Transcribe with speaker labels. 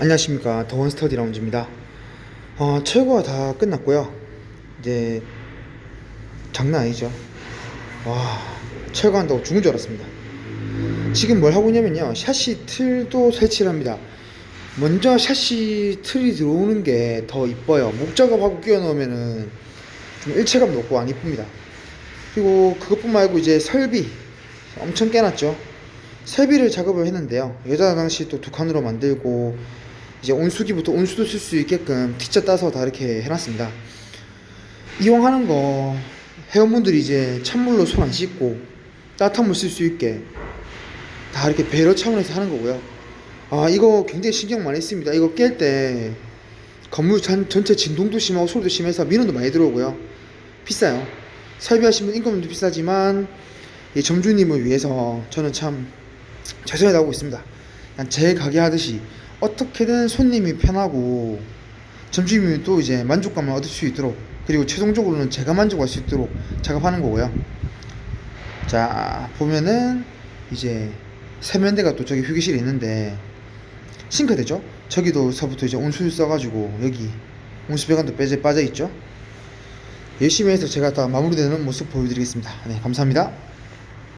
Speaker 1: 안녕하십니까 더원 스터디 라운지입니다. 어, 철거가 다 끝났고요. 이제 장난 아니죠. 와 철거한다고 죽은 줄 알았습니다. 지금 뭘 하고 있냐면요 샤시 틀도 설치를 합니다. 먼저 샤시 틀이 들어오는 게 더 이뻐요. 목 작업하고 끼워 넣으면은 좀 일체감 높고 안 이쁩니다. 그리고 그것뿐만 말고 이제 설비 엄청 깨놨죠. 설비를 작업을 했는데요. 여자 화장실 또두 칸으로 만들고 이제 온수기부터 온수도 쓸 수 있게끔 T자 따서 다 이렇게 해놨습니다. 이용하는 거 회원분들이 이제 찬물로 손 안 씻고 따뜻한 물 쓸 수 있게 다 이렇게 배려 차원에서 하는 거고요. 아 이거 굉장히 신경 많이 씁니다. 이거 깰 때 건물 전, 전체 진동도 심하고 소리도 심해서 민원도 많이 들어오고요. 비싸요. 설비하시면 인건비도 비싸지만 이 점주님을 위해서 저는 참 최선을 다하고 있습니다. 제 가게 하듯이 어떻게든 손님이 편하고 점주님이 또 이제 만족감을 얻을 수 있도록 그리고 최종적으로는 제가 만족할 수 있도록 작업하는 거고요. 자 보면은 이제 세면대가 또 저기 휴게실에 있는데 싱크대죠. 저기도서부터 이제 온수를 써가지고 여기 온수 배관도 빠져 빠져 있죠. 열심히 해서 제가 다 마무리되는 모습 보여드리겠습니다. 네 감사합니다.